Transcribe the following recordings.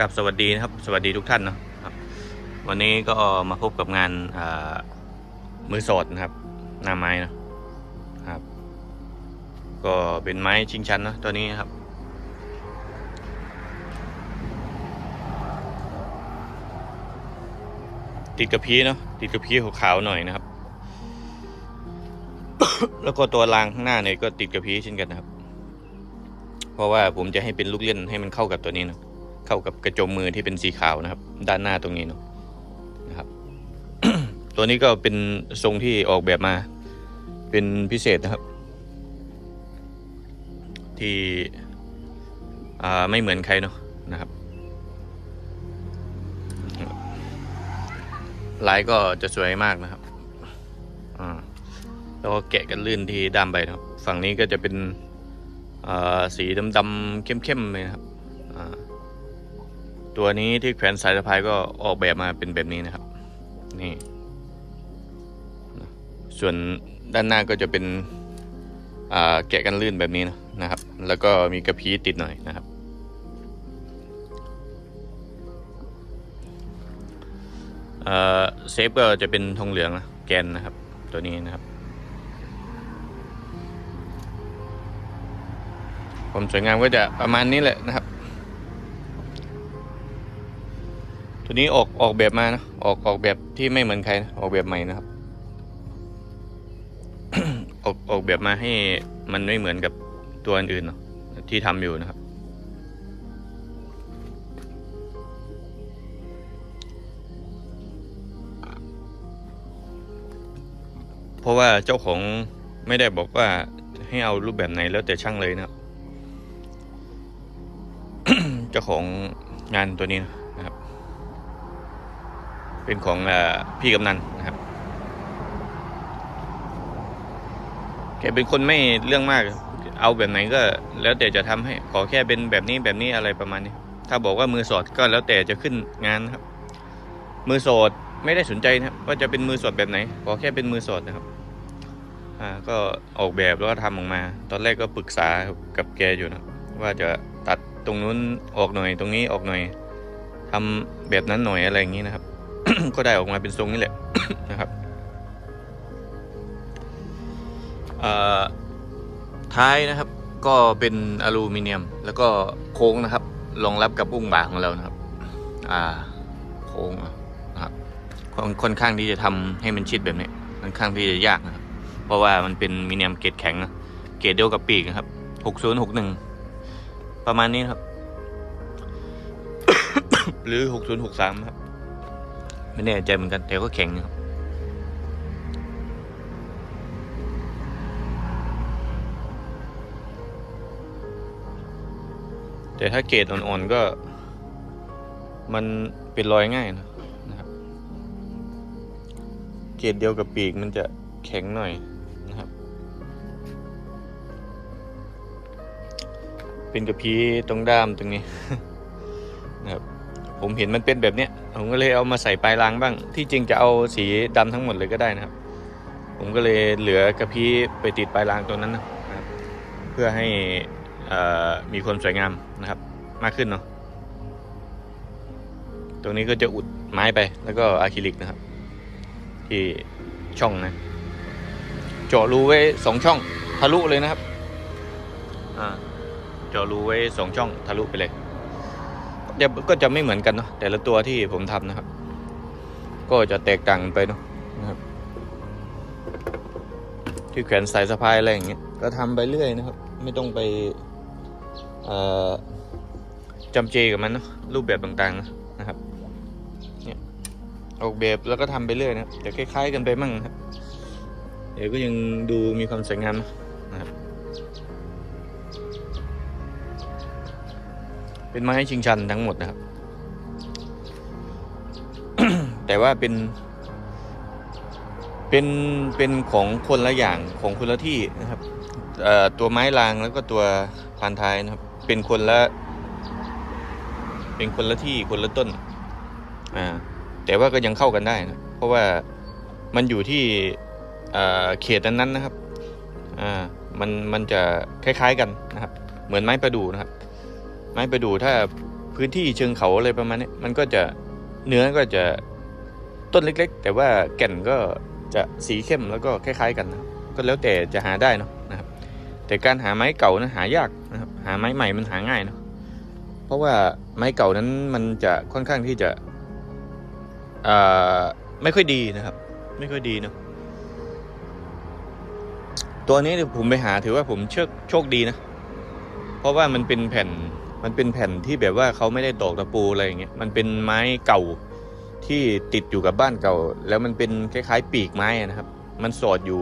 กับสวัสดีนะครับสวัสดีทุกท่านนะครับ วันนี้ก็มาพบกับงานมือสดนะครับ หน้าไม้นะครับ ก็เป็นไม้ชิงชันนะตัวนี้นครับติดกระพี้เนาะติดกระพี้ขาวๆหน่อยนะครับ แล้วก็ตัวรางข้างหน้าเนี่ยก็ติดกระพี้เช่นกันนะครับ เพราะว่าผมจะให้เป็นลูกเล่นให้มันเข้ากับตัวนี้นะ เข้ากับกระจมมือที่เป็นสีขาวนะครับ ด้านหน้าตรงนี้เนาะนะครับ ตัวนี้ก็เป็นทรงที่ออกแบบมา เป็นพิเศษนะครับ ที่ไม่เหมือนใครเนาะนะครับลายก็จะสวยมากนะครับแล้วก็แกะกันลื่นที่ด้ามใบนะครับ ฝั่งนี้ก็จะเป็นสีดำๆเข้มๆเลยนะครับ ตัวนี้ที่แขวนสายสะพายก็ออกแบบมาเป็นแบบนี้นะครับ นี่ ส่วนด้านหน้าก็จะเป็นแกะกันลื่นแบบนี้นะนะครับ แล้วก็มีกระพี้ติดหน่อยนะครับเอ่อเซฟก็จะเป็นทองเหลืองนะแกนนะครับ ตัวนี้นะครับ ความสวยงามก็จะประมาณนี้แหละนะครับ ตัวนี้ออกออกแบบมานะออกออกแบบที่ไม่เหมือนใครนะออกแบบใหม่นะครับ ออกออกแบบมาให้มันไม่เหมือนกับตัวอื่นๆนะที่ทำอยู่นะครับ เพราะว่าเจ้าของไม่ได้บอกว่าให้เอารูปแบบไหนแล้วแต่ช่างเลยนะครับ เจ้าของงานตัวนี้นะ เป็นของอพี่กำนันนะครับ แกเป็นคนไม่เรื่องมาก เอาแบบไหนก็แล้วแต่จะทำให้ ขอแค่เป็นแบบนี้แบบนี้อะไรประมาณนี้ ถ้าบอกว่ามือสอดก็แล้วแต่จะขึ้นงานนะครับ มือโสดไม่ได้สนใจนะครับว่าจะเป็นมือสอดแบบไหน ขอแค่เป็นมือสอดนะครับอ่าก็ออกแบบแล้วก็ทำออกมา ตอนแรกก็ปรึกษากับแกอยู่นะว่าจะตัดตรงนู้นออกหน่อยตรงนี้ออกหน่อยทำแบบนั้นหน่อยอะไรอย่างนี้นะครับ ก็ได้ออกมาเป็นทรงนี้แหละนะครับท้ายนะครับก็เป็นอลูมิเนียมแล้วก็โค้งนะครับรองรับกับอุ้งบ่าของเรานะครับ อ่าโค้งนะครับค่อนค่อนข้างที่จะทำให้มันชิดแบบนี้ค่อนข้างที่จะยากนะครับ เพราะว่ามันเป็นมิเนียมเกรดแข็งเกรดเดียวกับปีกนะครับหกศูนย์หกหนึ่งประมาณนี้ครับ หรือหกศูนย์หกสามครับ ไม่แน่ใจเหมือนกัน แต่ก็แข็งครับแต่ถ้าเกรดอ่อนๆก็ มันเป็นรอยง่ายนะนะครับ เกรดเดียวกับปีกมันจะแข็งหน่อยนะครับ เป็นกระพี้ตรงด้ามตรงนี้นะครับ ผมเห็นมันเป็นแบบเนี้ย ผมก็เลยเอามาใส่ปลายรางบ้าง ที่จริงจะเอาสีดำทั้งหมดเลยก็ได้นะครับ ผมก็เลยเหลือกระพี้ไปติดปลายรางตัวนั้นนะครับ เพื่อให้มีความสวยงามนะครับ มากขึ้นเนาะตรงนี้ก็จะอุดไม้ไปแล้วก็อะคริลิกนะครับ ที่ช่องนะเจาะรูไว้สองช่องทะลุเลยนะครับ อ่าเจาะรูไว้สองช่องทะลุไปเลย ก็จะไม่เหมือนกันเนาะแต่ละตัวที่ผมทำนะครับ ก็จะแตกต่างกันไปเนาะนะครับ ที่แขวนสายสะพายอะไรอย่างเงี้ยก็ทำไปเรื่อยนะครับ ไม่ต้องไปจำเจกับมันเนาะรูปแบบต่างๆนะนะครับเนี่ยออกแบบแล้วก็ทำไปเรื่อยนะครับแต่คล้ายๆกันไปมั่งนะครับเดี๋ยวก็ยังดูมีความสวยงามนะ เป็นไม้ชิงชันทั้งหมดนะครับ แต่ว่าเป็น เป็นเป็นของคนละอย่างของคนละที่นะครับตัวไม้รางแล้วก็ตัวพานท้ายนะครับ เป็นคนละ เป็นคนละที่คนละต้น อ่า แต่ว่าก็ยังเข้ากันได้นะ เพราะว่ามันอยู่ที่เขตนั้นๆนะครับ อ่า มันมันจะคล้าย ๆกันนะครับ เหมือนไม้ประดู่นะครับ ม้ประดู่ถ้าพื้นที่เชิงเขาอะไรประมาณนี้มันก็จะเนื้อก็จะต้นเล็ก ๆ แต่ว่าแก่นก็จะสีเข้มแล้วก็คล้าย ๆ กันนะก็แล้วแต่จะหาได้เนาะนะครับ แต่การหาไม้เก่านะหายากนะครับหาไม้ใหม่มันหาง่ายเนาะเพราะว่าไม้เก่านั้นมันจะค่อนข้างที่จะไม่ค่อยดีนะครับ ไม่ค่อยดีเนาะตัวนี้ผมไปหาถือว่าผมโชคโชคดีนะ เพราะว่ามันเป็นแผ่น มันเป็นแผ่นที่แบบว่าเขาไม่ได้ตอกตะปูอะไรอย่างเงี้ยมันเป็นไม้เก่าที่ติดอยู่กับบ้านเก่า แล้วมันเป็นคล้ายๆ ปีกไม้นะครับ มันสอดอยู่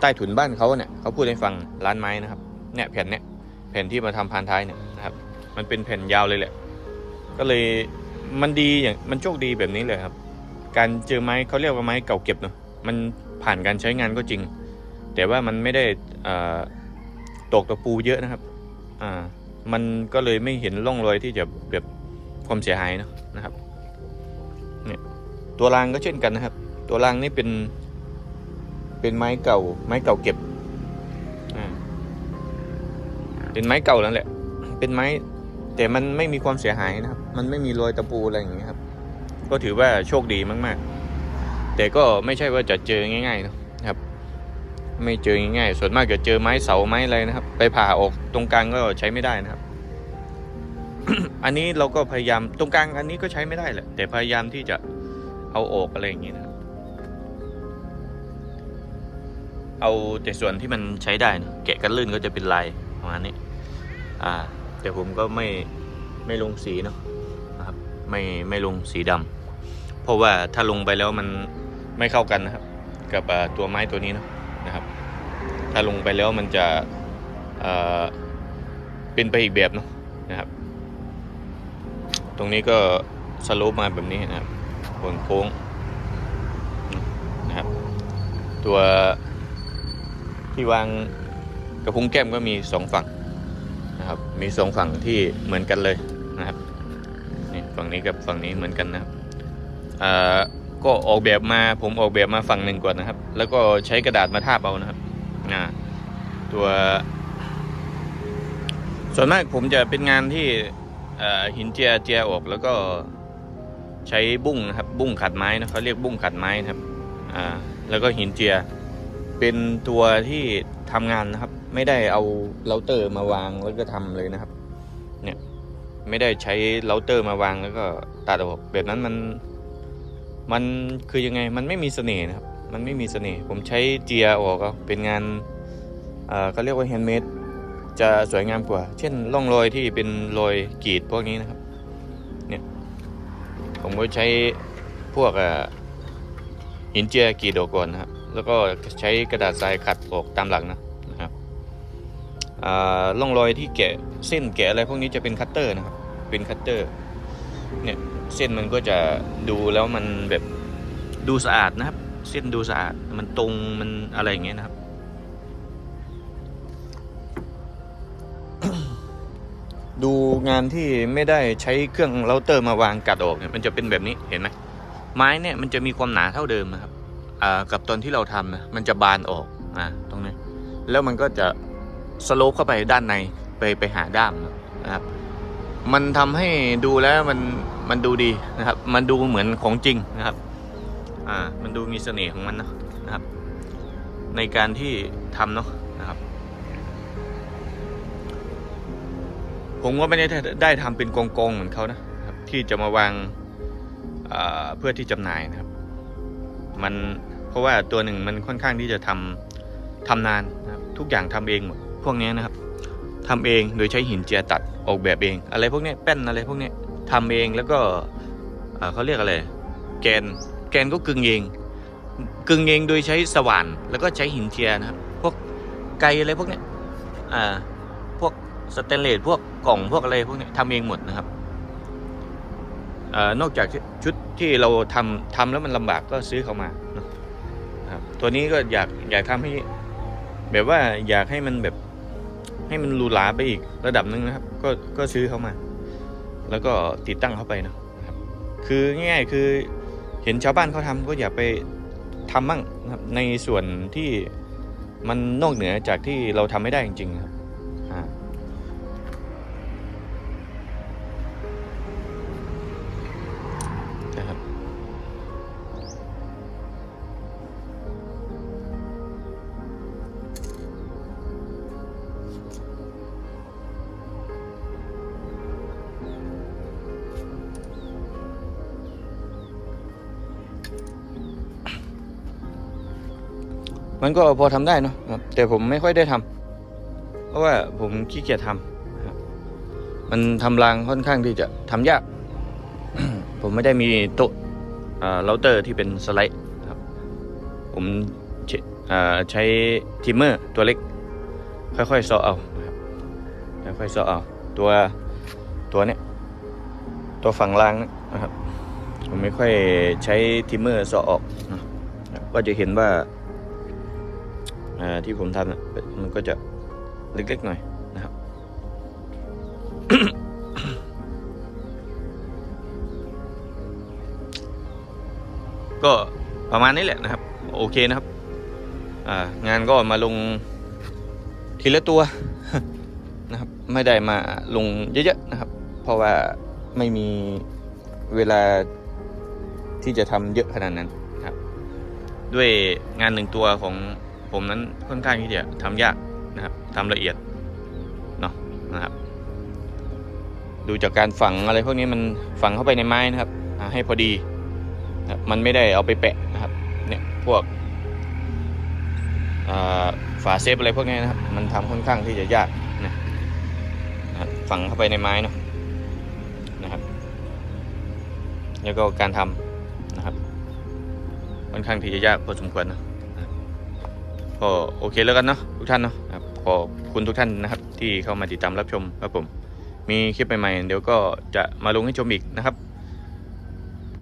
ใต้ถุนบ้านเขาเนี่ยเขาพูดให้ฟังร้านไม้นะครับเนี่ยแผ่นเนี่ยแผ่นที่มาทำพานท้ายเนี่ยนะครับมันเป็นแผ่นยาวเลยแหละ ก็เลยมันดีอย่างมันโชคดีแบบนี้เลยครับ การเจอไม้เขาเรียกว่าไม้เก่าเก็บเนาะมันผ่านการใช้งานก็จริง แต่ว่ามันไม่ได้ตกตะปูเยอะนะครับ อ่า มันก็เลยไม่เห็นร่องรอยที่จะแบบความเสียหายเนอะนะครับเนี่ยตัวรางก็เช่นกันนะครับ ตัวรางนี่เป็น เป็นไม้เก่า ไม้เก่าเก็บเป็นไม้เก่านั่นแหละ เป็นไม้แต่มันไม่มีความเสียหายนะครับ มันไม่มีรอยตะปูอะไรอย่างเงี้ยครับ ก็ถือว่าโชคดีมาก ๆ แต่ก็ไม่ใช่ว่าจะเจอง่ายๆนะครับ ไม่เจอง่ายๆส่วนมากจะเจอไม้เสาไม้อะไรนะครับ ไปผ่าออกตรงกลางก็ใช้ไม่ได้นะครับ อันนี้เราก็พยายามตรงกลางอันนี้ก็ใช้ไม่ได้แหละแต่พยายามที่จะเอาออกอะไรอย่างเงี้ยนะครับเอาแต่ส่วนที่มันใช้ได้นะแกะกันลื่นก็จะเป็นลายประมาณนี้อ่า แต่ผมก็ไม่ไม่ลงสีเนาะนะครับ ไม่ไม่ลงสีดำเพราะว่าถ้าลงไปแล้วมันไม่เข้ากันนะครับ กับตัวไม้ตัวนี้เนาะ ถ้าลงไปแล้วมันจะเเป็นไปอีกแบบเนาะนะครับ ตรงนี้ก็สโลปมาแบบนี้นะครับโคนโค้งนะครับ ตัวที่วางกระพุ้งแก้มก็มีสองฝั่งนะครับ มีสองฝั่งที่เหมือนกันเลยนะครับนี่ฝั่งนี้กับฝั่งนี้เหมือนกันนะครับก็ออกแบบมาผมออกแบบมาฝั่งหนึ่งก่อนนะครับ แล้วก็ใช้กระดาษมาทาบเอานะครับ อ่าตัว ส่วนมากผมจะเป็นงานที่หินเจียเจียออกแล้วก็ใช้บุ้งนะครับ บุ้งขัดไม้นะเขาเรียกบุ้งขัดไม้นะครับอ่าแล้วก็หินเจียเป็นตัวที่ทำงานนะครับ ไม่ได้เอาเราเตอร์มาวางแล้วก็ทำเลยนะครับ เนี่ยไม่ได้ใช้เราเตอร์มาวางแล้วก็ตัดออกแบบนั้นมัน มันคือยังไงมันไม่มีเสน่ห์นะครับ มันไม่มีเสน่ห์ผมใช้เจียออกเอาเป็นงานเขาเรียกว่าแฮนด์เมดจะสวยงามกว่า เช่นร่องรอยที่เป็นรอยกรีดพวกนี้นะครับเนี่ยผมก็ใช้พวกหินเจียกรีดออกก่อนนะครับแล้วก็ใช้กระดาษทรายขัดออกตามหลังนะนะครับอ่าร่องรอยที่แกะเส้นแกะอะไรพวกนี้จะเป็นคัตเตอร์นะครับเป็นคัตเตอร์เนี่ยเส้นมันก็จะดูแล้วมันแบบดูสะอาดนะครับ เส้นดูสะอาด มันตรงมันอะไรอย่างเงี้ยนะครับ ดูงานที่ไม่ได้ใช้เครื่องเราเตอร์มาวางกัดออกเนี่ยมันจะเป็นแบบนี้เห็นไหมไม้เนี่ยมันจะมีความหนาเท่าเดิมนะครับกับตอนที่เราทำนะมันจะบานออกอ่าตรงนี้แล้วมันก็จะสโลปเข้าไปด้านในไปไปหาด้ามนะครับ มันทำให้ดูแล้วมันมันดูดีนะครับ มันดูเหมือนของจริงนะครับ อ่า มันดูมีเสน่ห์ของมันนะนะครับ ในการที่ทำเนาะนะครับ ผมก็ไม่ได้ได้ทำเป็นกองๆเหมือนเขานะครับ ที่จะมาวางอ่าเพื่อที่จำหน่ายนะครับ มันเพราะว่าตัวหนึ่งมันค่อนข้างที่จะทำทำนานนะครับ ทุกอย่างทำเองหมดพวกนี้นะครับทำเองโดยใช้หินเจียตัดออกแบบเอง อะไรพวกนี้แป้นอะไรพวกนี้ทำเองแล้วก็เขาเรียกอะไรแกน แกนก็กึ่งเองกึ่งเองโดยใช้สว่านแล้วก็ใช้หินเจียนะครับ พวกไกอะไรพวกเนี้ยอ่าพวกสเตนเลสพวกกล่องพวกอะไรพวกเนี้ยทำเองหมดนะครับเอ่อนอกจากชุดที่เราทำทำแล้วมันลำบากก็ซื้อเข้ามานะครับตัวนี้ก็อยากอยากทำให้ แบบว่าอยากให้มันแบบให้มันหรูหราไปอีกระดับหนึ่งนะครับ ก็ก็ซื้อเข้ามา แล้วก็ติดตั้งเข้าไปนะนะครับ คือง่ายๆคือ เห็นชาวบ้านเขาทำก็อย่าไปทำมั่งนะครับในส่วนที่มันนอกเหนือจากที่เราทำไม่ได้จริงๆครับ มันก็พอทำได้เนาะครับแต่ผมไม่ค่อยได้ทำเพราะว่าผมขี้เกียจทำมันทำรางค่อนข้างที่จะทำยาก ผมไม่ได้มีโต๊ะเราเตอร์ที่เป็นสไลด์ครับ ผมใช้ทิมเมอร์ตัวเล็ก ค่อยๆซาะเอาค่อยๆซาะเอาตัวตัวเนี้ยตัวฝั่งล่างนะครับ ผมไม่ค่อยใช้ทิมเมอร์ซาะออกนะก็จะเห็นว่า ที่ผมทำมันก็จะเล็กๆหน่อยนะครับ ก็ประมาณนี้แหละนะครับ โอเคนะครับงานก็มาลงทีละตัวนะครับ ไม่ได้มาลงเยอะๆนะครับ เพราะว่าไม่มีเวลาที่จะทำเยอะขนาดนั้นนะครับ ด้วยงานหนึ่งตัวของ ผมนั้นค่อนข้างที่จะทำยากนะครับทำละเอียดเนาะนะครับ ดูจากการฝังอะไรพวกนี้มันฝังเข้าไปในไม้นะครับ ให้พอดีนะครับมันไม่ได้เอาไปแปะนะครับเนี่ยพวกฝาเซฟอะไรพวกนี้นะครับ มันทำค่อนข้างที่จะยากนะนะฝังเข้าไปในไม้เนาะนะครับ แล้วก็การทำนะครับค่อนข้างที่จะยากพอสมควรนะ ก็โอเคแล้วกันเนาะทุกท่านเนาะครับขอบคุณทุกท่านนะครับที่เข้ามาติดตามรับชมครับผม มีคลิปใหม่ๆ เดี๋ยวก็จะมาลงให้ชมอีกนะครับ